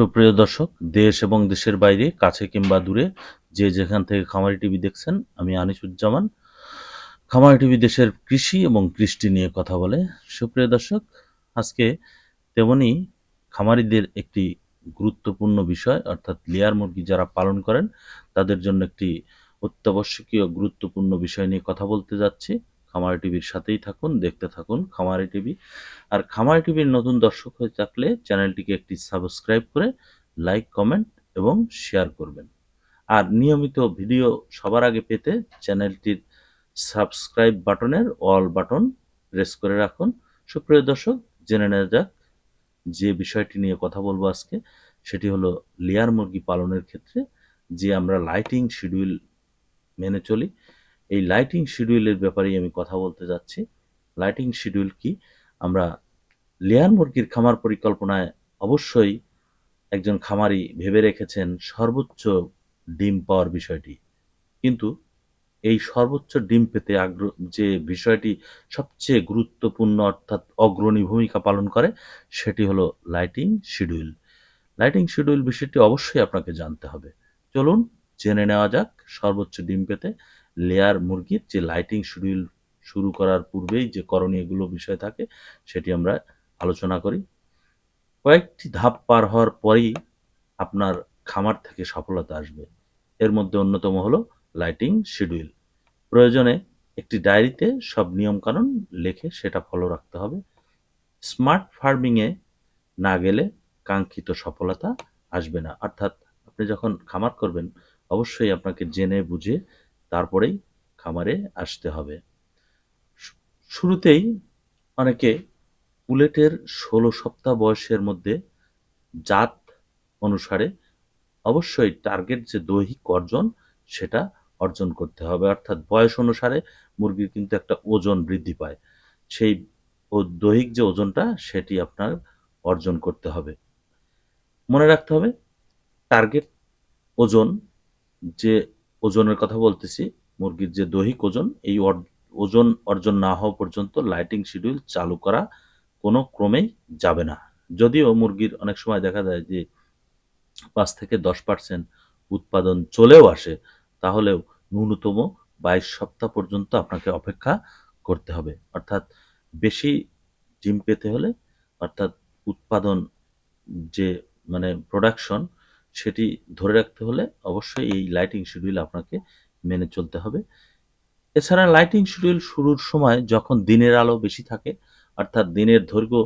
সুপ্রিয় দর্শক, দেশ এবং দেশের বাইরে, কাছে কিংবা দূরে, যে যেখান থেকে খামারি টিভি দেখছেন, আমি আনিসুজ্জামান। খামারি টিভি দেশের কৃষি এবং কৃষ্টি নিয়ে কথা বলে। সুপ্রিয় দর্শক, আজকে তেমনি খামারিদের একটি গুরুত্বপূর্ণ বিষয়, অর্থাৎ লেয়ার মুরগি যারা পালন করেন, তাদের জন্য একটি অত্যাবশ্যকীয় গুরুত্বপূর্ণ বিষয় নিয়ে কথা বলতে যাচ্ছি। খামারি টিভির সাথেই থাকুন, দেখতে থাকুন খামারি টিভি। আর খামারি টিভির নতুন দর্শক হয়ে থাকলে চ্যানেলটিকে একটি সাবস্ক্রাইব করে লাইক, কমেন্ট এবং শেয়ার করবেন। আর নিয়মিত ভিডিও সবার আগে পেতে চ্যানেলটির সাবস্ক্রাইব বাটনের অল বাটন প্রেস করে রাখুন। সুপ্রিয় দর্শক, জেনে নেওয়া যাক যে বিষয়টি নিয়ে কথা বলব আজকে, সেটি হলো লেয়ার মুরগি পালনের ক্ষেত্রে যে আমরা লাইটিং শিডিউল মেনে চলি। এই লাইটিং শিডিউলের ব্যাপারেই আমি কথা বলতে যাচ্ছি। লাইটিং শিডিউল কি? আমরা লেয়ার মুরগির খামার পরিকল্পনায় অবশ্যই একজন খামারি ভেবে রেখেছেন সর্বোচ্চ ডিম পাওয়ার বিষয়টি। কিন্তু এই সর্বোচ্চ ডিম পেতে আগ্রহ, যে বিষয়টি সবচেয়ে গুরুত্বপূর্ণ অর্থাৎ অগ্রণী ভূমিকা পালন করে, সেটি হলো লাইটিং শিডিউল লাইটিং শিডিউল বিষয়টি অবশ্যই আপনাকে জানতে হবে। চলুন, জেনে নেওয়া যাক সর্বোচ্চ ডিম পেতে লেয়ার মুরগির যে লাইটিং শিডিউল শুরু করার পূর্বেই যে করণীয়গুলো বিষয় থাকে, সেটি আমরা আলোচনা করি। কয়েকটি ধাপ পার হওয়ার পরেই আপনার খামার থেকে সফলতা আসবে। এর মধ্যে অন্যতম হলো লাইটিং শিডিউল প্রয়োজনে একটি ডায়েরিতে সব নিয়মকানুন লিখে সেটা ফলো রাখতে হবে। স্মার্ট ফার্মিংয়ে না গেলে কাঙ্ক্ষিত সফলতা আসবে না। অর্থাৎ আপনি যখন খামার করবেন, অবশ্যই আপনাকে জেনে বুঝে তারপরেই খামারে আসতে হবে। শুরুতেই অনেকে পুলেটের ষোলো সপ্তাহ বয়সের মধ্যে জাত অনুসারে অবশ্যই টার্গেট যে দৈহিক অর্জন সেটা অর্জন করতে হবে। অর্থাৎ বয়স অনুসারে মুরগির কিন্তু একটা ওজন বৃদ্ধি পায়। সেই ও দৈহিক যে ওজনটা সেটি আপনার অর্জন করতে হবে। মনে রাখতে হবে, টার্গেট ওজন যে ওজনের কথা বলতেছি। মুরগির যে দৈহিক ওজন, এই ওজন অর্জন না হওয়া পর্যন্ত লাইটিং শিডিউল চালু করা কোনো ক্রমেই যাবে না। যদিও মুরগির অনেক সময় দেখা যায় যে পাঁচ থেকে দশ পার্সেন্ট উৎপাদন চলেও আসে, তাহলেও ন্যূনতম বাইশ সপ্তাহ পর্যন্ত আপনাকে অপেক্ষা করতে হবে। অর্থাৎ বেশি ডিম পেতে হলে, অর্থাৎ উৎপাদন যে মানে প্রোডাকশন সেটি ধরে রাখতে হলে অবশ্যই এই লাইটিং শিডিউল আপনাকে মেনে চলতে হবে। এছাড়া লাইটিং শিডিউল শুরুর সময় যখন দিনের আলো বেশি থাকে, অর্থাৎ দিনের দৈর্ঘ্য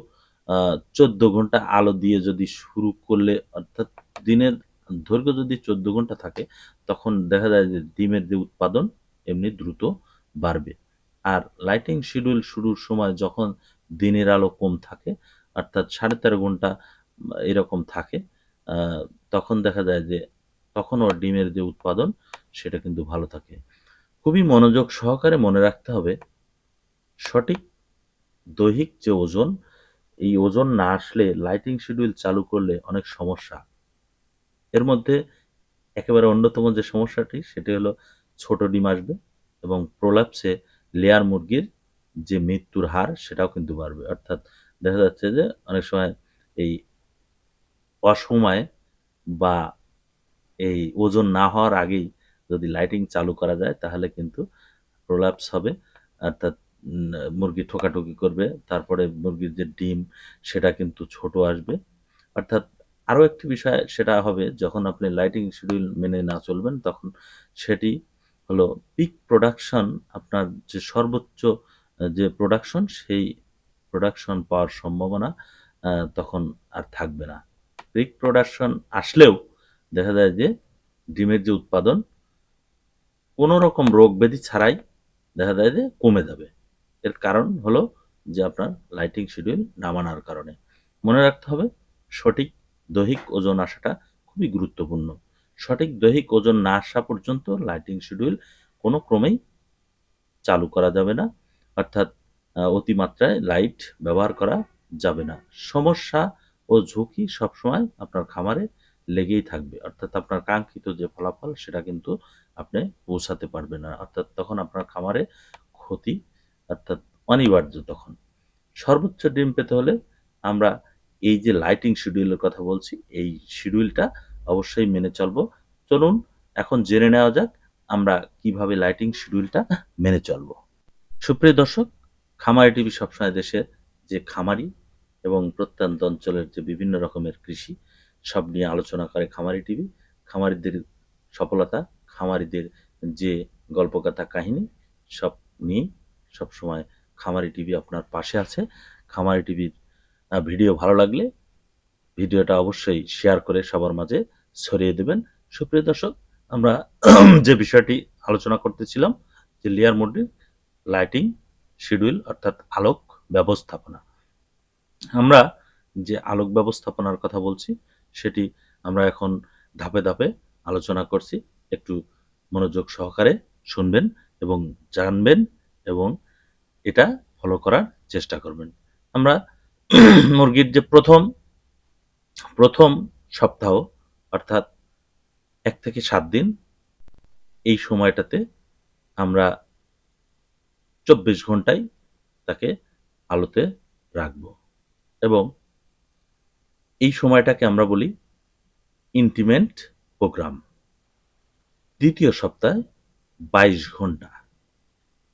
চোদ্দ ঘণ্টা আলো দিয়ে যদি শুরু করলে, অর্থাৎ দিনের দৈর্ঘ্য যদি চোদ্দ ঘণ্টা থাকে, তখন দেখা যায় যে ডিমের যে উৎপাদন এমনি দ্রুত বাড়বে। আর লাইটিং শিডিউল শুরুর সময় যখন দিনের আলো কম থাকে, অর্থাৎ সাড়ে তেরো ঘণ্টা, এরকম থাকে তখন দেখা যায় যে তখনও ডিমের যে উৎপাদন, সেটা কিন্তু ভালো থাকে। খুবই মনোযোগ সহকারে মনে রাখতে হবে, সঠিক দৈহিক যে ওজন, এই ওজন না আসলে লাইটিং শিডিউল চালু করলে অনেক সমস্যা। এর মধ্যে একেবারে অন্যতম যে সমস্যাটি, সেটি হলো ছোট ডিম আসবে এবং প্রলাপসে লেয়ার মুরগির যে মৃত্যুর হার, সেটাও কিন্তু বাড়বে। অর্থাৎ দেখা যাচ্ছে যে অনেক সময় এই অসময়ে বা এই ওজন না হওয়ার আগেই যদি লাইটিং চালু করা যায়, তাহলে কিন্তু প্রোলাপস হবে। অর্থাৎ মুরগি ঠোকাঠুকি করবে, তারপরে মুরগির যে ডিম, সেটা কিন্তু ছোট আসবে। অর্থাৎ, আরও একটি বিষয়, সেটা হবে যখন আপনি লাইটিং শিডিউল মেনে না চলবেন, তখন সেটি হলো পিক প্রোডাকশন আপনার যে সর্বোচ্চ যে প্রোডাকশন সেই প্রোডাকশন পাওয়ার সম্ভাবনা তখন আর থাকবে না। পিক প্রোডাকশন আসলেও দেখা যায় যে ডিমের যে উৎপাদন, কোনো রকম রোগ ব্যাধি ছাড়াই দেখা যায় যে কমে যাবে। এর কারণ হলো যে আপনার লাইটিং শিডিউল না মানার কারণে। মনে রাখতে হবে, সঠিক দৈহিক ওজন আসাটা খুবই গুরুত্বপূর্ণ। সঠিক দৈহিক ওজন না আসা পর্যন্ত লাইটিং শিডিউল কোনো ক্রমেই চালু করা যাবে না, অর্থাৎ অতিমাত্রায় লাইট ব্যবহার করা যাবে না। সমস্যা ও ঝুঁকি সবসময় আপনার খামারে লেগেই থাকবে। অর্থাৎ আপনার কাঙ্ক্ষিত যে ফলাফল, সেটা কিন্তু আপনি পৌঁছাতে পারবেন না। অর্থাৎ তখন আপনার খামারে ক্ষতি, অর্থাৎ অনিবার্য তখন। সর্বোচ্চ ডিম পেতে হলে আমরা এই যে লাইটিং শিডিউলের কথা বলছি, এই শিডিউলটা অবশ্যই মেনে চলবো। চলুন, এখন জেনে নেওয়া যাক আমরা কীভাবে লাইটিং শিডিউলটা মেনে চলবো। সুপ্রিয় দর্শক, খামারি টিভি সবসময় দেশের যে খামারি এবং প্রত্যন্ত অঞ্চলের যে বিভিন্ন রকমের কৃষি, সব নিয়ে আলোচনা করে খামারি টিভি। খামারিদের সফলতা, খামারিদের যে গল্পকথা কাহিনী, সব নিয়ে সবসময় খামারি টিভি আপনার পাশে আছে। খামারি টিভির ভিডিও ভালো লাগলে ভিডিওটা অবশ্যই শেয়ার করে সবার মাঝে ছড়িয়ে দেবেন। সুপ্রিয় দর্শক, আমরা যে বিষয়টি আলোচনা করতেছিলাম, যে লেয়ার মোডের লাইটিং, শিডিউল, অর্থাৎ আলোক ব্যবস্থাপনা আমরা যে আলোক ব্যবস্থাপনার কথা বলছি, সেটি আমরা এখন ধাপে ধাপে আলোচনা করছি। একটু মনোযোগ সহকারে শুনবেন এবং জানবেন এবং এটা ফলো করার চেষ্টা করবেন। আমরা মুরগির যে প্রথম প্রথম সপ্তাহ, অর্থাৎ এক থেকে সাত দিন, এই সময়টাতে আমরা চব্বিশ ঘন্টায় তাকে আলোতে রাখব। এবং এই সময়টাকে আমরা বলি ইন্টিমেন্ট প্রোগ্রাম। দ্বিতীয় সপ্তাহে বাইশ ঘণ্টা।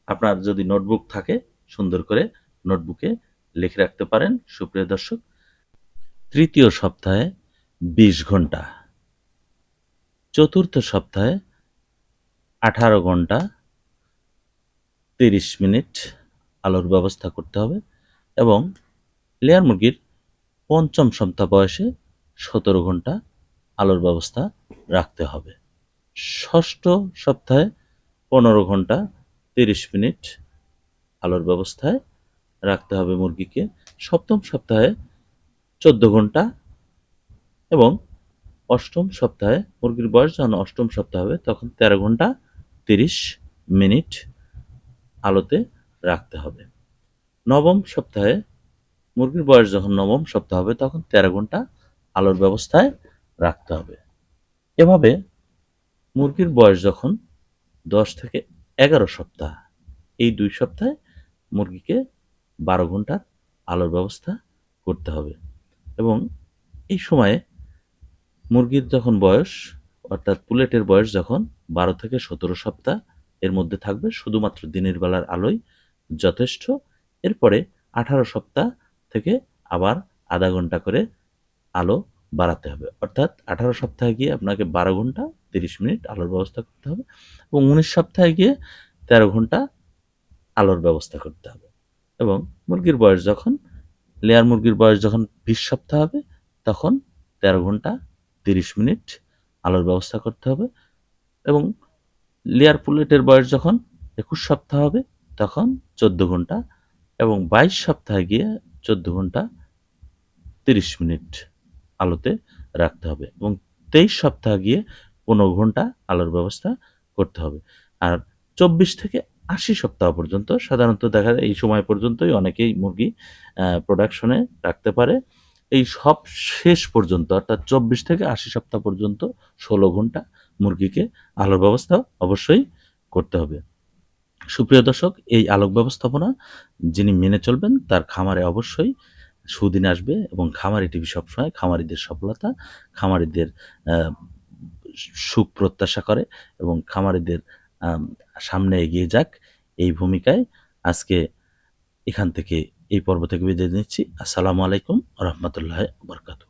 আপনার যদি নোটবুক থাকে, সুন্দর করে নোটবুকে লিখে রাখতে পারেন, সুপ্রিয় দর্শক। তৃতীয় সপ্তাহে বিশ ঘণ্টা। চতুর্থ সপ্তাহে আঠারো ঘণ্টা, তিরিশ মিনিট আলোর ব্যবস্থা করতে হবে এবং লেয়ার মুরগির পঞ্চম সপ্তাহ বয়সে সতেরো ঘণ্টা আলোর ব্যবস্থা রাখতে হবে। ষষ্ঠ সপ্তাহে পনেরো ঘণ্টা তিরিশ মিনিট আলোর ব্যবস্থায় রাখতে হবে মুরগিকে। সপ্তম সপ্তাহে চোদ্দ ঘণ্টা এবং অষ্টম সপ্তাহে মুরগির বয়স যখন অষ্টম সপ্তাহ হবে, তখন তেরো ঘণ্টা তিরিশ মিনিট আলোতে রাখতে হবে। নবম সপ্তাহে মুরগির বয়স যখন নবম সপ্তাহ হবে, তখন তেরো ঘণ্টা আলোর ব্যবস্থায় রাখতে হবে। এভাবে মুরগির বয়স যখন দশ থেকে এগারো সপ্তাহ, এই দুই সপ্তাহে মুরগিকে বারো ঘণ্টার আলোর ব্যবস্থা করতে হবে। এবং এই সময়ে মুরগির যখন বয়স, অর্থাৎ পুলেটের বয়স যখন বারো থেকে সতেরো সপ্তাহ, এর মধ্যে থাকবে, শুধুমাত্র দিনের বেলার আলোয় যথেষ্ট। এরপরে আঠারো সপ্তাহ থেকে আবার আধা ঘণ্টা করে আলো বাড়াতে হবে। অর্থাৎ আঠারো সপ্তাহে গিয়ে আপনাকে বারো ঘণ্টা তিরিশ মিনিট আলোর ব্যবস্থা করতে হবে এবং উনিশ সপ্তাহে গিয়ে তেরো ঘণ্টা আলোর ব্যবস্থা করতে হবে এবং মুরগির বয়স যখন, লেয়ার মুরগির বয়স যখন বিশ সপ্তাহ হবে, তখন তেরো ঘণ্টা তিরিশ মিনিট আলোর ব্যবস্থা করতে হবে এবং লেয়ার পুলেটের বয়স যখন একুশ সপ্তাহ হবে, তখন চোদ্দ ঘণ্টা এবং বাইশ সপ্তাহে গিয়ে চোদ্দ ঘণ্টা তিরিশ মিনিট আলোতে রাখতে হবে এবং তেইশ সপ্তাহ গিয়ে পনেরো ঘণ্টা আলোর ব্যবস্থা করতে হবে। আর চব্বিশ থেকে আশি সপ্তাহ পর্যন্ত সাধারণত দেখা যায় এই সময় পর্যন্তই অনেকেই মুরগি প্রোডাকশনে রাখতে পারে। এই সব শেষ পর্যন্ত অর্থাৎ চব্বিশ থেকে আশি সপ্তাহ পর্যন্ত ষোলো ঘণ্টা মুরগিকে আলোর ব্যবস্থা অবশ্যই করতে হবে। সুপ্রিয় দর্শক, এই আলোক ব্যবস্থাপনা যিনি মেনে চলবেন, তার খামারে অবশ্যই সুদিন আসবে এবং খামারি টিভি সবসময় খামারিদের সফলতা, খামারিদের সুখ প্রত্যাশা করে এবং খামারিদের সামনে এগিয়ে যাক এই ভূমিকায়। আজকে এখান থেকে এই পর্ব থেকে বিদায় নিচ্ছি। আসসালামু আলাইকুম রহমতুল্লাহ বরকাতু